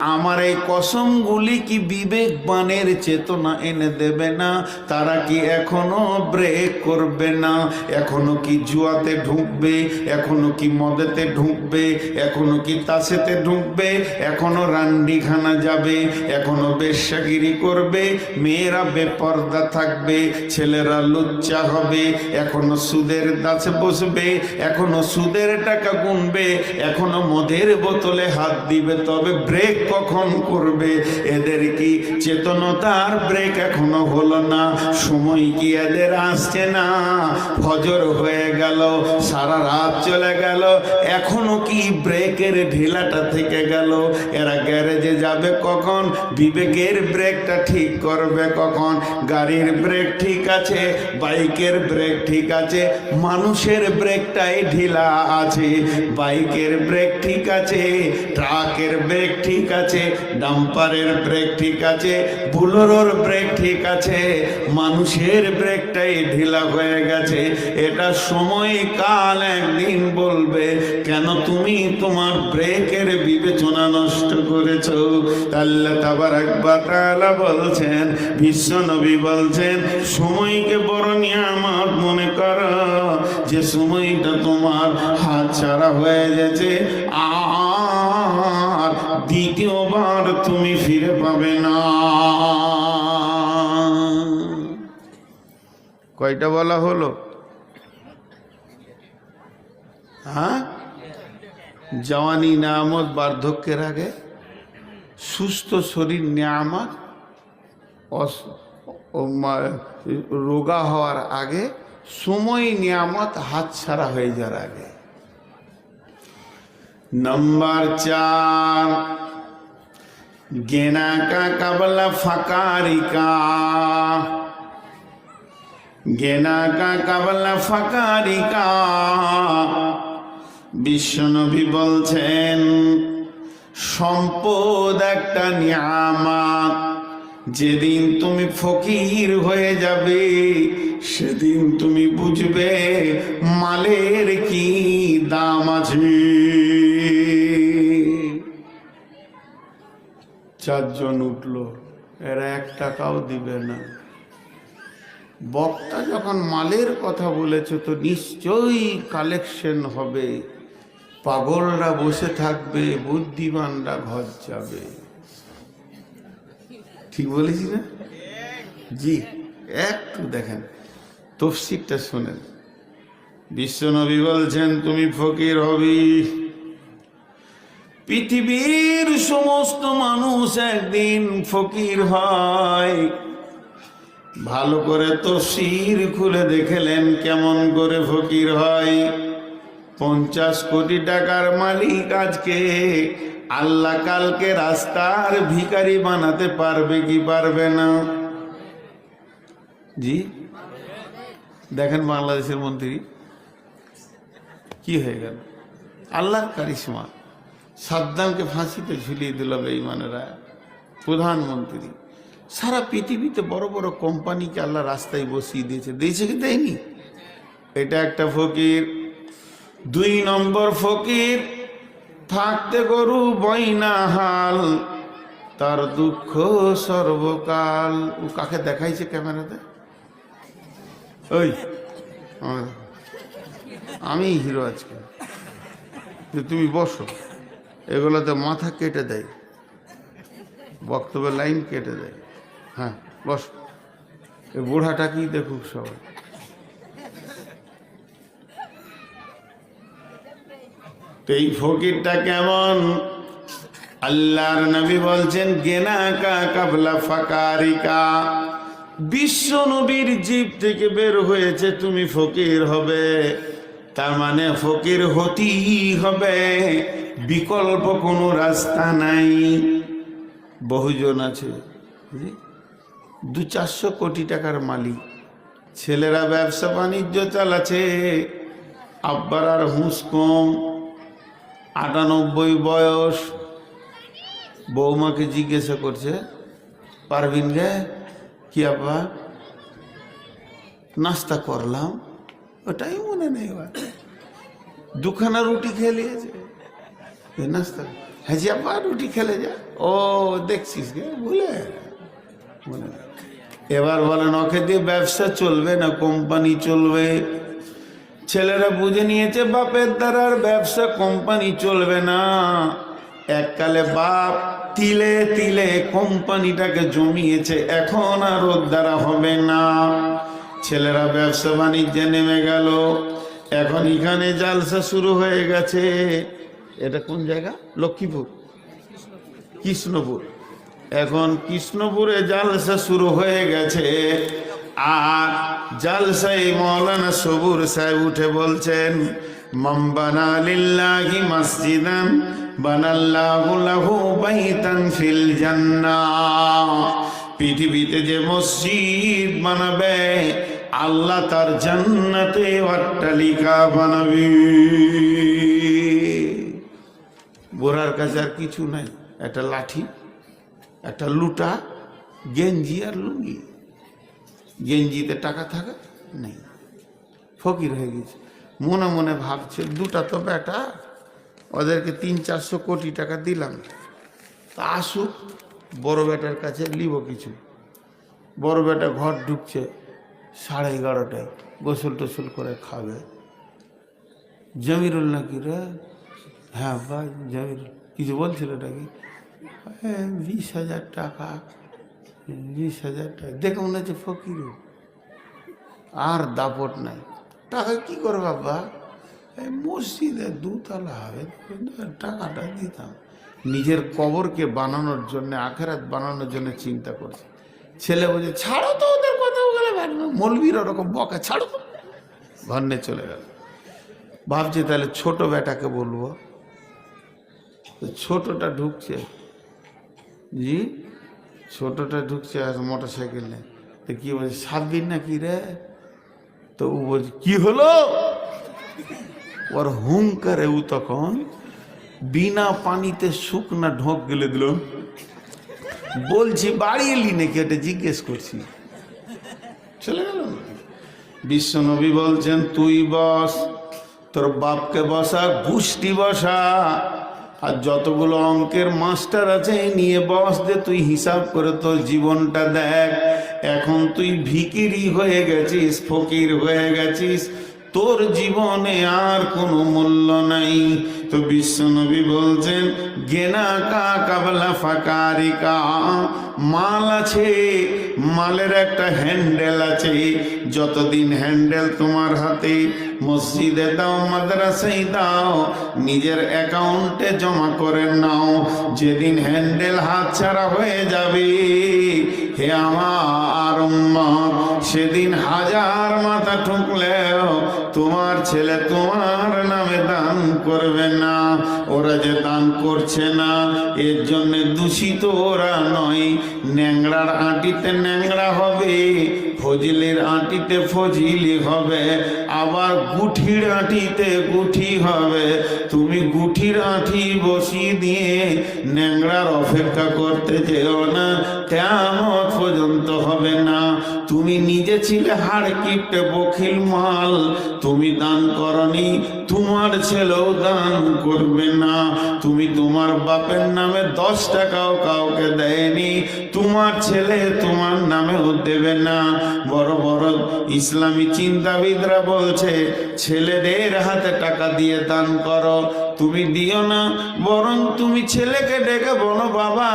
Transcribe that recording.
আমার এই কসমগুলি কি বিবেকবানের চেতনা এনে দেবে না? তারা কি এখনও ব্রেক করবে না? এখনও কি জুয়াতে ঢুকবে? এখনও কি মদেতে ঢুকবে? এখনও কি তাসেতে ঢুকবে? এখনও রান্ডিখানা যাবে? এখনও বেশ্যাগিরি করবে? মেয়েরা বেপর্দা থাকবে? ছেলেরা লুচ্চা হবে? এখনও সুদের দাসে বসবে? এখনও সুদের টাকা গুনবে? এখনও মদের বোতলে হাত দিবে? তবে ব্রেক কখন করবে? এদের কি চেতনতার ব্রেক এখনও হলো না? সময় কি এদের আসছে না? ফজর হয়ে গেল, সারা রাত চলে গেল, এখনও কি ব্রেকের ঢিলাটা থেকে গেল? এরা গ্যারেজে যাবে কখন? বিবেকের ব্রেকটা ঠিক করবে কখন? গাড়ির ব্রেক ঠিক আছে, বাইকের ব্রেক ঠিক আছে, মানুষের ব্রেকটাই ঢিলা আছে, বাইকের ব্রেক ঠিক আছে, ট্রাকের ব্রেক ঠিক আছে ডাম্পারের ব্রেক ঠিক আছে, বুলোরোর ব্রেক ঠিক আছে, মানুষের ব্রেকটাই ঢিলা হয়ে গেছে। এটা সময় কাল একদিন বলবে, কেন তুমি তোমার ব্রেকের বিবেচনা নষ্ট করেছ? আল্লাহ তাবার একবার তাআলা বলছেন, বিশ্ব নবী বলছেন, সময়কে বড় নিয়ামত মনে করো। যে সময়টা তোমার হাত ছাড়া হয়ে গেছে, আর দ্বিতীয়বার তুমি ফিরে পাবে না। কয়টা বলা হলো? হ্যাঁ? জওয়ানি নামত বার্ধক্যের আগে সুস্থ শরীর নিয়ামত রোগা হওয়ার আগে সময় নিয়ামত হাত ছাড়া হয়ে যাওয়ার আগে। নম্বর চার গেনাকা কাবলা ফাকারিকা গেনাকা কাবলা ফাকারিকা বিশ্বনবী বলছেন, সম্পদ একটা নিয়ামাত। যেদিন তুমি ফকির হয়ে যাবে, সেদিন তুমি বুঝবে মালের কি দাম আছে। চারজন উঠল, এরা এক টাকাও দিবে না। বক্তা যখন মালের কথা বলেছে, তো নিশ্চয়ই কালেকশন হবে। পাগলরা বসে থাকবে, বুদ্ধিমানরা ঘর যাবে। ঠিক বলেছি না? জি, একটু দেখেন। তফসিরটা শোনেন। বিশ্বনবী বলছেন, তুমি ফকির হবি। পৃথিবীর সমস্ত মানুষ একদিন ফকির হয়। ভালো করে তো শির খুলে দেখেলেন কেমন করে ফকির হয়। পঞ্চাশ কোটি টাকার মালিক আজকে। আল্লাহ কালকে রাস্তার ভিখারি বানাতে পারবে কি পারবে না? জি? দেখেন বাংলাদেশের মন্ত্রী, কি হয়ে গেল? আল্লাহর কারিশমা। সাদ্দামকে ফাঁসিতে ঝুলিয়ে দিল বেঈমানেরা। প্রধানমন্ত্রী, সারা পৃথিবীতে বড় বড় কোম্পানিকে আল্লাহ রাস্তায় বসিয়ে দিয়েছে। দিয়েছে কি দেয়নি? এটা একটা ফকির। দুই নম্বর ফকির থাকতে গরু বইনা হাল, তার দুঃখ সর্বকাল। ও কাকে দেখাইছে ক্যামেরাতে? ওই আমি হিরো আজকে। যে তুমি বসো, এগুলোতে মাথা কেটে দেয়, বক্তব্যের লাইন কেটে দেয়। হ্যাঁ বস। এই কি দেখুক সবাই। তো এই ফকিরটা কেমন? আল্লাহর নবী বলছেন, গেনা কা কাবলা ফাকারিকা। বিশ্ব নবীর জীব থেকে বের হয়েছে, তুমি ফকির হবে। তার মানে ফকির হতেই হবে। বিকল্প কোনো রাস্তা নাই। বহুজন আছে দু চারশো কোটি টাকার মালিক। ছেলেরা ব্যবসা বাণিজ্য চালাচ্ছে, আব্বার আর হুঁশ কম। আটানব্বই বয়স। বৌমাকে জিজ্ঞাসা করছে পারবিন গে কি আব্বা নাস্তা করলাম? ওটাই মনে নেই দুখানা রুটি খেয়ে নিয়েছে। নাস্তা। হ্যাঁ জি আব্বা রুটি খেলে যা। ও, দেখছিস গে, ভুলে এবার বলেন, ওকে দিয়ে ব্যবসা চলবে না, কোম্পানি চলবে? ছেলেরা বুঝে নিয়েছে, বাপের দ্বারা আর ব্যবসা কোম্পানি চলবে না। এককালে বাপ তিলে তিলে কোম্পানিটাকে জমিয়েছে, এখন আর ওর দ্বারা হবে না। ছেলেরা ব্যবসা বাণিজ্যে নেমে গেল, এখন এখানে জালসা শুরু হয়ে গেছে। এটা কোন জায়গা? লক্ষ্মীপুর। কৃষ্ণপুর। এখন কৃষ্ণপুরে জালসা শুরু হয়ে গেছে। আর জালসাই মৌলানা সবুর সাহেব উঠে বলছেন মাম্বানা লিল্লাহি মসজিদান, বানাল্লাহু লাহু বাইতান ফিল জান্নাহ। পৃথিবীতে যে মসজিদ বানাবে, আল্লাহ তার জান্নাতে অট্টালিকা বানাবে। বোরার কাছে আর কিছু নাই, একটা লাঠি, একটা লুটা, গেঞ্জি আর লুঙ্গি। গেঞ্জিতে টাকা থাকে? নেই। ফকির হয়ে গেছে। মনে মনে ভাবছে দুটা তো বেটা ওদেরকে তিন চারশো কোটি টাকা দিলাম। তা আসুক বড় বেটার কাছে নিব কিছু। বড় বেটা ঘর ঢুকছে সাড়ে এগারোটায় গোসল টোসল করে খাবে। জমিরুল নাকি রে? হ্যাঁ ভাই জমিরুল। কিছু বলছিল নাকি? হ্যাঁ বিশ হাজার টাকা। বিশ হাজার টাকা। দেখে মনে হচ্ছে ফকির আর দাপট নাই। টাকা কি করে বাবা? এই মসজিদে দুতলা হবে, টাকাটা দিতাম। নিজের কবরকে বানানোর জন্য, আখেরাত বানানোর জন্য চিন্তা করছে। ছেলে বলছে, ছাড়ো তো, ওদের কথা বলে মলবির ওরকম বকা, ছাড়ো তো। ঘন্নে চলে গেল। ভাবছি তাহলে ছোট বেটাকে বলব। ছোটটা ঢুকছে। জি? ছোটটা ঢুকছে আর মোটর সাইকেলে তো কি বলছে সাত দিন না কি রে? তো ও বলছে, কি হলো? ওর হুম করে ও তখন বিনা পানিতে শুকনা ঢোক গেলে দিল। বলছি, বাড়ি এলি নাকি? এটা জিজ্ঞেস করছি। চলে গেল। বিশ্বনবী বলছেন, তুই বস, তোর বাপকে বসা গুষ্টি বসা। আর যতগুলো অঙ্কের মাস্টার আছে নিয়ে বস দে তুই হিসাব করে তোর জীবনটা দেখ। এখন তুই ভিকিরি হয়ে গেছিস, ফকির হয়ে গেছিস। তোর জীবনে আর কোনো মূল্য নাই। তো বিশ্বনবী বলছেন, গেনা কা কাবলা ফাকারিকা? মাল আছে, মালের একটা হ্যান্ডেল আছে। যতদিন হ্যান্ডেল তোমার হাতে মসজিদে দাও, মাদ্রাসায় দাও, নিজের অ্যাকাউন্টে জমা করে নাও। যেদিন হ্যান্ডেল হাত ছাড়া হয়ে যাবে, হে আমার সেদিন হাজার মাথা ঠুকলেও তোমার ছেলে তোমার নামে দান করবে না, ওরা যে দান করছে না, এর জন্য দূষিত ওরা নয়। ন্যাংরার আঁটিতে ন্যাংরা হবে, ফজিলের আঁটিতে ফজিলি হবে, আবার গুঠির আঁটিতে গুঠি হবে। তুমি গুঠির আঁটি বসিয়ে দিয়ে ন্যাংড়ার অপেক্ষা করতে যেও না কেমন পর্যন্ত হবে না। তুমি নিজে ছিলে হাড় কিপটে বখিল মাল। তুমি দান করনি, তোমার ছেলেও দান করবে না। তুমি তোমার বাপের নামে দশ টাকাও কাউকে দেয়নি, তোমার ছেলে তোমার নামেও দেবে না। বড় বড় ইসলামী চিন্তাবিদরা বলছে, ছেলেদের হাতে টাকা দিয়ে দান করো, তুমি দিও না, বরং তুমি ছেলেকে ডেকে বলো, বাবা